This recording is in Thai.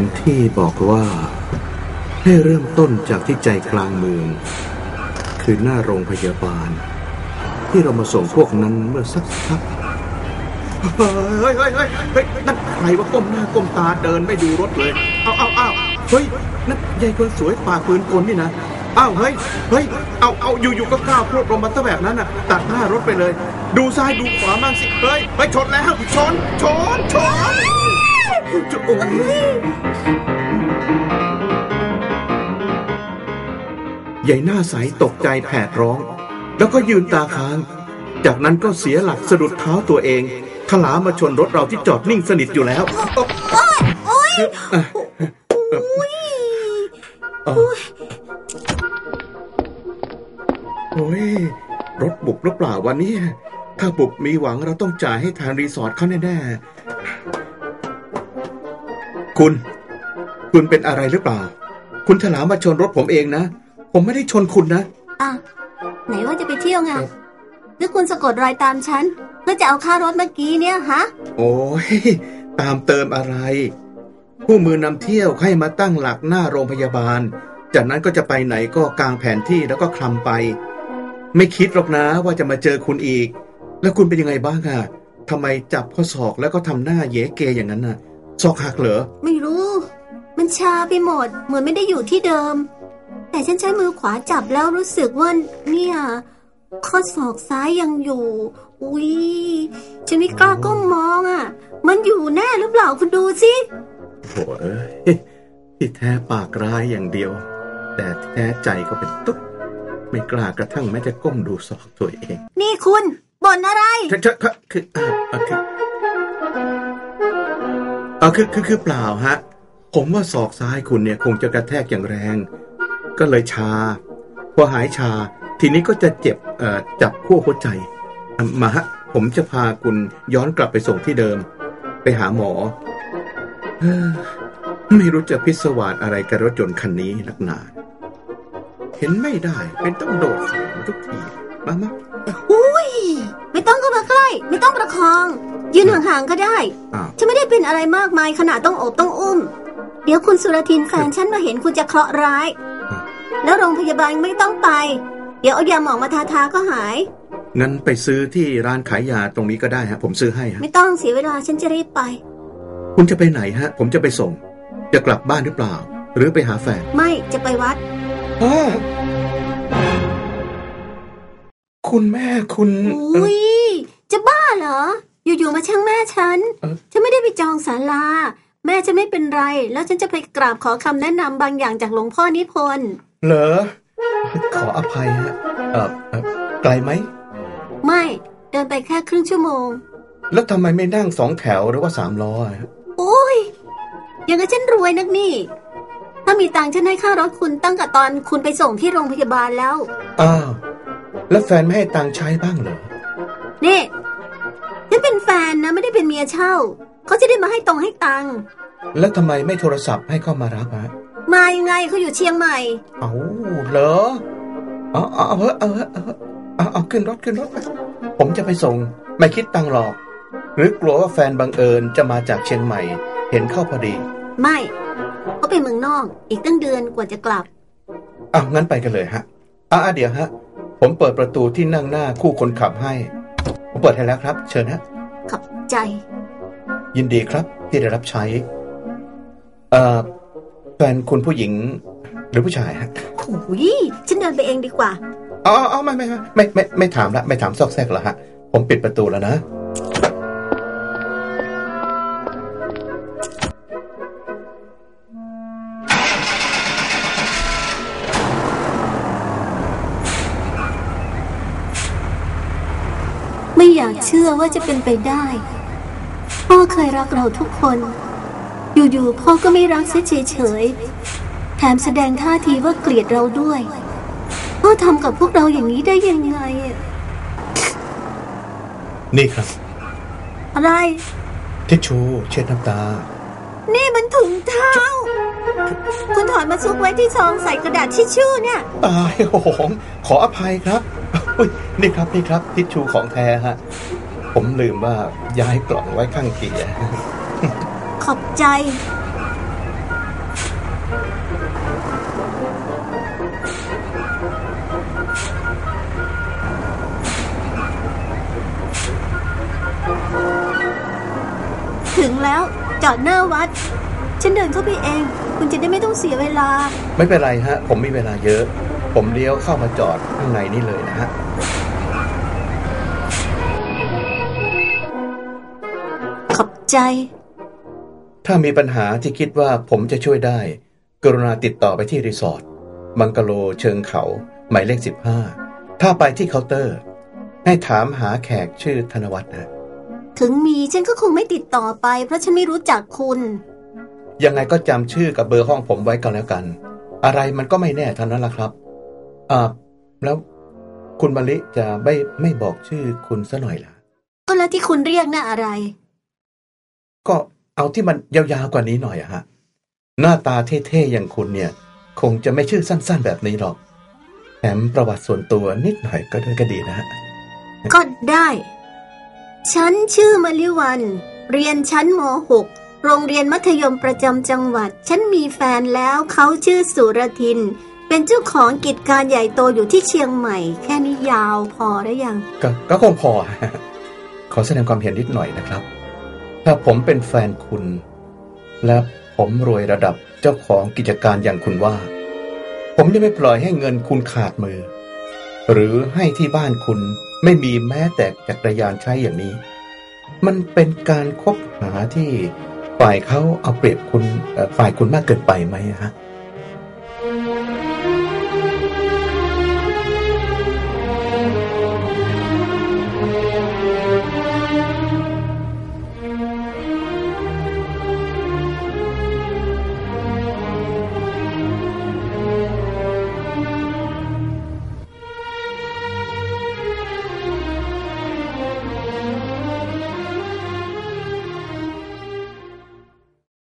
นที่บอกว่า ให้เริ่มต้นจากที่ใจกลางเมือง คือหน้าโรงพยาบาล ที่เรามาส่งพวกนั้นเมื่อสักพักเฮ้ยเฮ้ยเฮ้ยเฮ้ยนั่นใครว่าก้มหน้าก้มตาเดินไม่ดูรถเลย เอาเอาเอาเฮ้ย นั่นยายคนสวยปากปืนกลนี่นะอ้าวเฮ้ย เฮ้ย เอาเอาอยู่อยู่ก็ก้าวพรวดลงมาซะแบบนั้นน่ะ ตัดหน้ารถไปเลย ดูซ้ายดูขวาบ้างสิ เฮ้ย ไปชนแล้ว ชน ชน ชน จะโอ้ยใหญ่หน้าใสตกใจแผดร้อง แล้วก็ยืนตาค้าง จากนั้นก็เสียหลักสะดุดเท้าตัวเองถลามาชนรถเราที่จอดนิ่งสนิทอยู่แล้ว โอ๊ยเออโอ้ยรถบุบหรือเปล่าวันนี้ ถ้าบุบมีหวังเราต้องจ่ายให้ทางรีสอร์ทเขาแน่ๆ คุณ คุณเป็นอะไรหรือเปล่า คุณถลามาชนรถผมเองนะ ผมไม่ได้ชนคุณนะอะไหนว่าจะไปเที่ยวไงหรือคุณสะกดรอยตามฉันเพื่อจะเอาค่ารถเมื่อกี้เนี่ยฮะ โอ้ยตามเติมอะไร ผู้มือนำเที่ยวให้มาตั้งหลักหน้าโรงพยาบาล จากนั้นก็จะไปไหนก็กางแผนที่แล้วก็คลำไป ไม่คิดหรอกนะว่าจะมาเจอคุณอีก แล้วคุณเป็นยังไงบ้างอะทำไมจับข้อศอกแล้วก็ทำหน้าเยเกอย่างนั้นน่ะ ศอกหักเหรอ ไม่รู้ มันชาไปหมด เหมือนไม่ได้อยู่ที่เดิม แต่ฉันใช้มือขวาจับแล้วรู้สึกว่าเนี่ยข้อศอกซ้ายยังอยู่ อุ้ยฉันไม่กล้าก้มมองอะ มันอยู่แน่หรือเปล่าคุณดูสิโถ่เอ้ยที่แท้ปากร้ายอย่างเดียว แต่แท้ใจก็เป็นตุ๊ดไม่กล้ากระทั่งแม้จะก้มดูศอกตัวเอง นี่คุณบ่นอะไรคือคือ คือาคือคือคือเปล่าฮะ ผมว่าศอกซ้ายคุณเนี่ยคงจะกระแทกอย่างแรง ก็เลยชา พอหายชา ทีนี้ก็จะเจ็บเอ่อจับขั้วหัวใจ มาฮะ ผมจะพาคุณย้อนกลับไปส่งที่เดิม ไปหาหมอ ไม่รู้จะพิศวาสอะไรกับรถยนต์คันนี้นักหนา เห็นไม่ได้ เป็นต้องโดดใส่มันทุกที มามาอุ้ย ไม่ต้องเข้ามาใกล้ ไม่ต้องประคอง ยืนห่างๆก็ได้อ้าวฉันไม่ได้เป็นอะไรมากมายขนาดต้องโอบต้องอุ้ม เดี๋ยวคุณสุรทินแฟนฉันมาเห็นคุณจะเคราะห์ร้าย แล้วโรงพยาบาลไม่ต้องไป เดี๋ยวเอายาหมองมาทาทาก็หาย งั้นไปซื้อที่ร้านขายยาตรงนี้ก็ได้ฮะ ผมซื้อให้ฮะ ไม่ต้องเสียเวลาฉันจะรีบไป คุณจะไปไหนฮะ ผมจะไปส่ง จะกลับบ้านหรือเปล่า หรือไปหาแฟน ไม่จะไปวัดอ้าคุณแม่คุณเอ่อุ้อยจะบ้าเหรอ อยู่ๆมาช่างแม่ฉันเอ่อฉันไม่ได้ไปจองศาลา แม่จะไม่เป็นไร แล้วฉันจะไปกราบขอคำแนะนำบางอย่างจากหลวงพ่อนิพนธ์เหรอ ขออภัยฮะเออเอ่อไกลไหม ไม่ เดินไปแค่ครึ่งชั่วโมง แล้วทำไมไม่นั่งสองแถวหรือว่าสามล้ออะฮะโอ้ยยังไงฉันรวยนักนี่ ถ้ามีตังค์ฉันให้ค่ารถคุณตั้งแต่ตอนคุณไปส่งที่โรงพยาบาลแล้ว อ้าว แล้วแฟนไม่ให้ตังค์ใช้บ้างเหรอ นี่ฉั นเป็นแฟนนะไม่ได้เป็นเมียเช่า เขาจะได้มาให้ตรงให้ตังค์แล้วทำไมไม่โทรศัพท์ให้เข้ามารับฮะมายังไงเขาอยู่เชียงใหม่ เอาเหรอเอาเอาเอาเถอะเอาเถอะเอาเถอะเอาเอาขึ้นรถขึ้นรถไปผมจะไปส่ง ไม่คิดตังค์หรอก หรือกลัวว่าแฟนบังเอิญจะมาจากเชียงใหม่ เห็นเข้าพอดี ไม่เขาไปเมืองนอก อีกตั้งเดือนกว่าจะกลับอ้าวงั้นไปกันเลยฮะอ่าเดี๋ยวฮะ ผมเปิดประตูที่นั่งหน้าคู่คนขับให้ ผมเปิดให้แล้วครับ เชิญฮะขับ ใจ ยินดีครับที่ได้รับใช้ เอ่อแฟนคุณผู้หญิงหรือผู้ชายฮะโอ้ยฉันเดินไปเองดีกว่า อ๋ออ๋อไม่ไม่ไม่ไม่ไม่ไม่ถามละไม่ถามซอกแซกละฮะ ผมปิดประตูแล้วนะ อยากเชื่อว่าจะเป็นไปได้ พ่อเคยรักเราทุกคน อยู่ๆพ่อก็ไม่รักเสียเฉยๆแถมแสดงท่าทีว่าเกลียดเราด้วย พ่อทำกับพวกเราอย่างนี้ได้ยังไงอะนี่ครับ อะไร ทิชชูเช็ดน้ำตา นี่มันถุงเท้า คุณถอนมาซุกไว้ที่ซองใส่กระดาษทิชชู่เนี่ย ตายโหงขออภัยครับ อุ้ยนี่ครับนี่ครับทิชชูของแท้ฮะ ผมลืมว่าย้ายกล่องไว้ข้างเกียร์ขอบใจ ถึงแล้วจอดหน้าวัด ฉันเดินเข้าไปเอง คุณจะได้ไม่ต้องเสียเวลา ไม่เป็นไรฮะ ผมมีเวลาเยอะ ผมเลี้ยวเข้ามาจอดข้างในนี่เลยนะฮะ ใจ ถ้ามีปัญหาที่คิดว่าผมจะช่วยได้ กรุณาติดต่อไปที่รีสอร์ทบังกะโลเชิงเขา หมายเลข 15 ถ้าไปที่เคาน์เตอร์ ให้ถามหาแขกชื่อธนวัฒน์นะ ถึงมีฉันก็คงไม่ติดต่อไปเพราะฉันไม่รู้จักคุณ ยังไงก็จำชื่อกับเบอร์ห้องผมไว้ก็แล้วกัน อะไรมันก็ไม่แน่เท่านั้นละครับอ่าแล้วคุณมะลิจะไม่ไม่บอกชื่อคุณซะหน่อยล่ะ ก็แล้วที่คุณเรียกน่ะอะไร ก็เอาที่มันยาวๆกว่านี้หน่อยอะฮะ หน้าตาเท่ๆอย่างคุณเนี่ย คงจะไม่ชื่อสั้น ๆ แบบนี้หรอกแถมประวัติส่วนตัวนิดหน่อยก็ด้วยก็ดีนะฮะ ก็ได้ ฉันชื่อมะลิวัน เรียนชั้นม .6 โรงเรียนมัธยมประจำจังหวัด ฉันมีแฟนแล้วเขาชื่อสุรทิน เป็นเจ้าของกิจการใหญ่โตอยู่ที่เชียงใหม่ แค่นี้ยาวพอหรือยัง ก็ก็คงพอฮะขอแสดงความเห็นนิดหน่อยนะครับ ถ้าผมเป็นแฟนคุณ และผมรวยระดับเจ้าของกิจการอย่างคุณว่า ผมจะไม่ปล่อยให้เงินคุณขาดมือ หรือให้ที่บ้านคุณไม่มีแม้แต่จักรยานใช้อย่างนี้ มันเป็นการคบหาที่ฝ่ายเขาเอาเปรียบคุณฝ่ายคุณมากเกินไปไหมฮะ